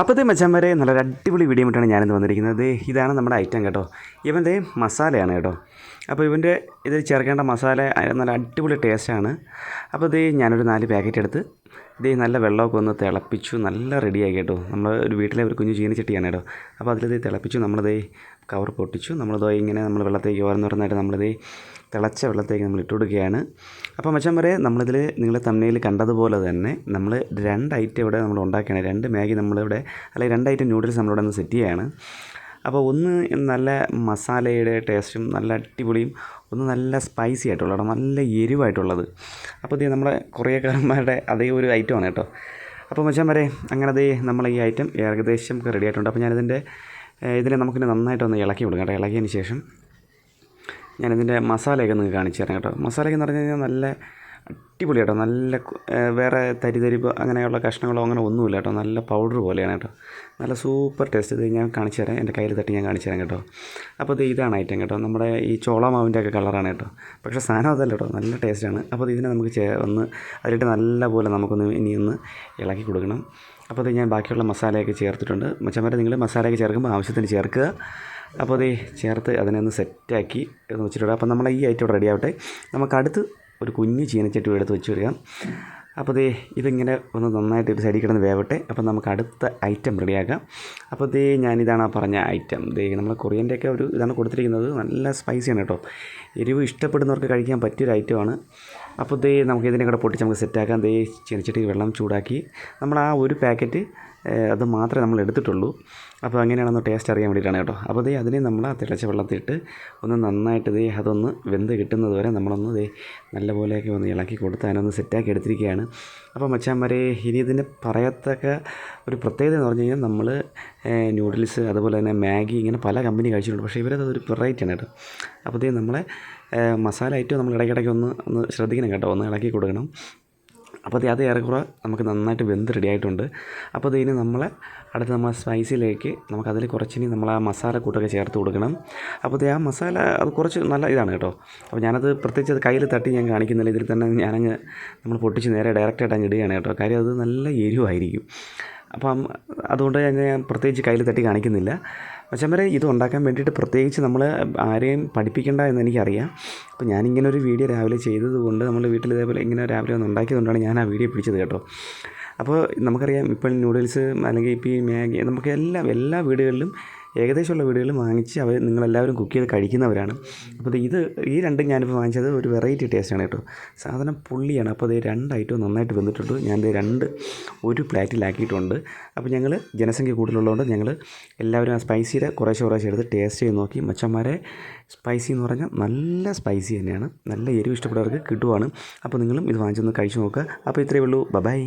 അപ്പോഴത്തെ വരെ നല്ലൊരു അടിപൊളി വീഡിയോ ആയിട്ടാണ് ഞാനിന്ന് വന്നിരിക്കുന്നത്. ഇതാണ് നമ്മുടെ ഐറ്റം കേട്ടോ. ഇവന്റെ മസാലയാണ് കേട്ടോ. അപ്പോൾ ഇവന്റെ ഇതിൽ ചേർക്കേണ്ട മസാല നല്ല അടിപൊളി ടേസ്റ്റാണ് അപ്പോൾ ഇത് ഞാനൊരു നാല് പാക്കറ്റ് എടുത്ത് ഇത് നല്ല വെള്ളമൊക്കെ ഒന്ന് തിളപ്പിച്ചു നല്ല റെഡിയായി കേട്ടോ. നമ്മൾ ഒരു വീട്ടിലെ ഒരു കുഞ്ഞു ചീനച്ചട്ടിയാണ് കേട്ടോ. അപ്പോൾ അതിലത് തിളപ്പിച്ചു നമ്മളത് കവർ പൊട്ടിച്ചു. നമ്മളത് ഇങ്ങനെ നമ്മൾ വെള്ളത്തേക്ക് ഓരോന്നോരോന്നായിട്ട് നമ്മളിത് തിളച്ച വെള്ളത്തേക്ക് നമ്മൾ ഇട്ട് കൊടുക്കുകയാണ്. അപ്പോൾ മച്ചാൻ വരെ നമ്മളിതിൽ നിങ്ങൾ തമ്മിൽ കണ്ടതുപോലെ തന്നെ നമ്മൾ രണ്ട് ഐറ്റം ഇവിടെ നമ്മൾ ഉണ്ടാക്കുകയാണ്. രണ്ട് മാഗി നമ്മളിവിടെ അല്ലെങ്കിൽ രണ്ട് ഐറ്റം നൂഡിൽസ് നമ്മളിവിടെ ഒന്ന് സെറ്റ് ചെയ്യുകയാണ് അപ്പോൾ ഒന്ന് നല്ല മസാലയുടെ ടേസ്റ്റും നല്ല അടിപൊളിയും ഒന്ന് നല്ല സ്പൈസി ആയിട്ടുള്ളത് നല്ല എരിവായിട്ടുള്ളത്. അപ്പോൾ ഇത് നമ്മുടെ കൊറിയക്കാരന്മാരുടെ അതേ ഒരു ഐറ്റമാണ് കേട്ടോ. അപ്പോൾ മച്ചാൻ വരെ അങ്ങനെ അതേ നമ്മൾ ഈ ഐറ്റം ഏകദേശം റെഡി ആയിട്ടുണ്ട്. അപ്പോൾ ഞാനിതിന്റെ ഇതിനെ നമുക്കിനി നന്നായിട്ടൊന്ന് ഇളക്കി കൊടുക്കാം കേട്ടോ. ഇളക്കിയതിന് ശേഷം ഞാനിതിന്റെ മസാലയൊക്കെ നിങ്ങൾക്ക് കാണിച്ചു തരാം കേട്ടോ. മസാലയൊക്കെ എന്ന് പറഞ്ഞു കഴിഞ്ഞാൽ നല്ല അടിപൊളി കേട്ടോ. നല്ല വേറെ തരിതരിപ്പ് അങ്ങനെയുള്ള കഷ്ണങ്ങളോ അങ്ങനെ ഒന്നുമില്ല കേട്ടോ. നല്ല പൗഡർ പോലെയാണ് കേട്ടോ. നല്ല സൂപ്പർ ടേസ്റ്റ് ഇത് ഞാൻ കാണിച്ചു തരാം. എന്റെ കയ്യിൽ തട്ടി ഞാൻ കാണിച്ചു തരാം കേട്ടോ. അപ്പോൾ ഇത് ഇതാണ് ഐറ്റം കേട്ടോ. നമ്മുടെ ഈ ചോള മാവിന്റെ ഒക്കെ കളറാണ് കേട്ടോ. പക്ഷേ സാധനം അതല്ല കേട്ടോ. നല്ല ടേസ്റ്റാണ് അപ്പോൾ ഇതിനെ നമുക്ക് ചേ ഒന്ന് അതിലിട്ട് നല്ല പോലെ നമുക്കൊന്ന് ഇനി ഒന്ന് ഇളക്കി കൊടുക്കണം. അപ്പോൾ ഇത് ഞാൻ ബാക്കിയുള്ള മസാലയൊക്കെ ചേർത്തിട്ടുണ്ട്. മച്ചന്മാരെ നിങ്ങൾ മസാലയൊക്കെ ചേർക്കുമ്പോൾ ആവശ്യത്തിന് ചേർക്കുക. അപ്പോൾ അത് ചേർത്ത് അതിനെ ഒന്ന് സെറ്റാക്കി എന്ന് വെച്ചിട്ടുണ്ട് അപ്പോൾ നമ്മളെ ഈ ഐറ്റം റെഡി ആവട്ടെ. നമുക്ക് അടുത്ത് ഒരു കുഞ്ഞ് ചീനച്ചട്ടി എടുത്ത് വെച്ച് വരിക അപ്പോൾ ദേ ഇതിങ്ങനെ ഒന്ന് നന്നായിട്ട് ഒരു സൈഡിൽ കിടന്ന് വേവട്ടെ. അപ്പോൾ നമുക്ക് അടുത്ത ഐറ്റം റെഡിയാക്കാം അപ്പോൾ ദേ ഞാനിതാണ് ആ പറഞ്ഞ ഐറ്റം ദേ നമ്മൾ കൊറിയന്റെയൊക്കെ ഒരു ഇതാണ് കൊടുത്തിരിക്കുന്നത്. നല്ല സ്പൈസിയാണ് കേട്ടോ. എരിവ് ഇഷ്ടപ്പെടുന്നവർക്ക് കഴിക്കാൻ പറ്റിയൊരു ഐറ്റമാണ് അപ്പോൾ ദേ നമുക്ക് ഇതിനെ കൂടെ പൊട്ടിച്ച് നമുക്ക് സെറ്റാക്കാം ദേ ചെനിച്ചിട്ട് വെള്ളം ചൂടാക്കി നമ്മൾ ആ ഒരു പാക്കറ്റ് അത് മാത്രമേ നമ്മൾ എടുത്തിട്ടുള്ളൂ. അപ്പോൾ അങ്ങനെയാണെന്ന് ടേസ്റ്റ് അറിയാൻ വേണ്ടിയിട്ടാണ് കേട്ടോ. അപ്പോൾ ദേ അതിനെ നമ്മൾ ആ തിളച്ച വെള്ളത്തിലിട്ട് ഒന്ന് നന്നായിട്ട് ദേ അതൊന്ന് വെന്ത് കിട്ടുന്നത് വരെ നമ്മളൊന്ന് ദേ നല്ല പോലെയൊക്കെ ഒന്ന് ഇളക്കി കൊടുത്ത് അതിനൊന്ന് സെറ്റാക്കി എടുത്തിരിക്കുകയാണ്. അപ്പോൾ മച്ചാന്മാരെ ഇനി ഇതിന് പറയത്തക്ക ഒരു പ്രത്യേകത എന്ന് പറഞ്ഞു കഴിഞ്ഞാൽ നമ്മൾ ന്യൂഡിൽസ് അതുപോലെ തന്നെ മാഗി ഇങ്ങനെ പല കമ്പനി കഴിച്ചിട്ടുണ്ട്. പക്ഷേ ഇവരത് ഒരു വെറൈറ്റിയാണ് കേട്ടോ. അപ്പോൾ ദേ നമ്മളെ മസാല ഐറ്റം നമ്മൾ ഇടയ്ക്കിടയ്ക്ക് ഒന്ന് ഒന്ന് ശ്രദ്ധിക്കണം. കേട്ടോ. ഒന്ന് ഇളക്കി കൊടുക്കണം. അപ്പോൾ അത് അത് ഏറെക്കുറെ നമുക്ക് നന്നായിട്ട് വെന്ത് റെഡി ആയിട്ടുണ്ട്. അപ്പോൾ അത് ഇനി നമ്മൾ അടുത്ത് നമ്മൾ സ്പൈസിലേക്ക് നമുക്ക് അതിൽ കുറച്ചിനി നമ്മൾ ആ മസാല കൂട്ടൊക്കെ ചേർത്ത് കൊടുക്കണം. അപ്പോൾ അത് ആ മസാല അത് കുറച്ച് നല്ല ഇതാണ് കേട്ടോ. അപ്പോൾ ഞാനത് പ്രത്യേകിച്ച് അത് കയ്യിൽ തട്ടി ഞാൻ കാണിക്കുന്നില്ല. ഇതിൽ തന്നെ ഞാനങ്ങ് നമ്മൾ പൊട്ടിച്ച് നേരെ ഡയറക്റ്റായിട്ട് അങ്ങ് ഇടുകയാണ് കേട്ടോ. കാര്യം അത് നല്ല എരിവായിരിക്കും. അപ്പം അതുകൊണ്ട് ഞാൻ ഞാൻ പ്രത്യേകിച്ച് കയ്യിൽ തട്ടി കാണിക്കുന്നില്ല. വരെ ഇത് ഉണ്ടാക്കാൻ വേണ്ടിയിട്ട് പ്രത്യേകിച്ച് നമ്മൾ ആരെയും പഠിപ്പിക്കേണ്ട എന്ന് എനിക്കറിയാം. അപ്പോൾ ഞാനിങ്ങനെ ഒരു വീഡിയോ രാവിലെ ചെയ്തതുകൊണ്ട് നമ്മൾ വീട്ടിൽ ഇതേപോലെ ഇങ്ങനെ രാവിലെ ഒന്ന് ഉണ്ടാക്കിയതുകൊണ്ടാണ് ഞാൻ ആ വീഡിയോ പിടിച്ചത് കേട്ടോ. അപ്പോൾ നമുക്കറിയാം ഇപ്പോൾ നൂഡിൽസ് അല്ലെങ്കിൽ ഇപ്പോൾ ഈ മാഗി നമുക്ക് എല്ലാം എല്ലാ വീടുകളിലും ഏകദേശമുള്ള വീടുകളിൽ വാങ്ങിച്ച് അവർ നിങ്ങളെല്ലാവരും കുക്ക് ചെയ്ത് കഴിക്കുന്നവരാണ്. അപ്പോൾ ഇത് ഈ രണ്ടും ഞാനിപ്പോൾ വാങ്ങിച്ചത് ഒരു വെറൈറ്റി ടേസ്റ്റാണ് കേട്ടോ. സാധനം പുള്ളിയാണ് അപ്പോൾ അത് രണ്ടായിട്ടും നന്നായിട്ട് വെന്തിട്ടുണ്ട്. ഞാൻ ഇത് രണ്ട് ഒരു പ്ലാറ്റിലാക്കിയിട്ടുണ്ട്. അപ്പോൾ ഞങ്ങൾ ജനസംഖ്യ കൂടുതലുള്ളതുകൊണ്ട് ഞങ്ങൾ എല്ലാവരും ആ സ്പൈസിയുടെ കുറേശ്ശെ കുറേശ്ശെ എടുത്ത് ടേസ്റ്റ് ചെയ്ത് നോക്കി. മച്ചന്മാരെ സ്പൈസി എന്ന് പറഞ്ഞാൽ നല്ല സ്പൈസി തന്നെയാണ്. നല്ല എരിവ് ഇഷ്ടപ്പെടുന്നവർക്ക് കിട്ടുവാണ്. അപ്പോൾ നിങ്ങളും ഇത് വാങ്ങിച്ചൊന്ന് കഴിച്ചു നോക്കുക. അപ്പോൾ ഇത്രയേ ഉള്ളൂ. ബൈ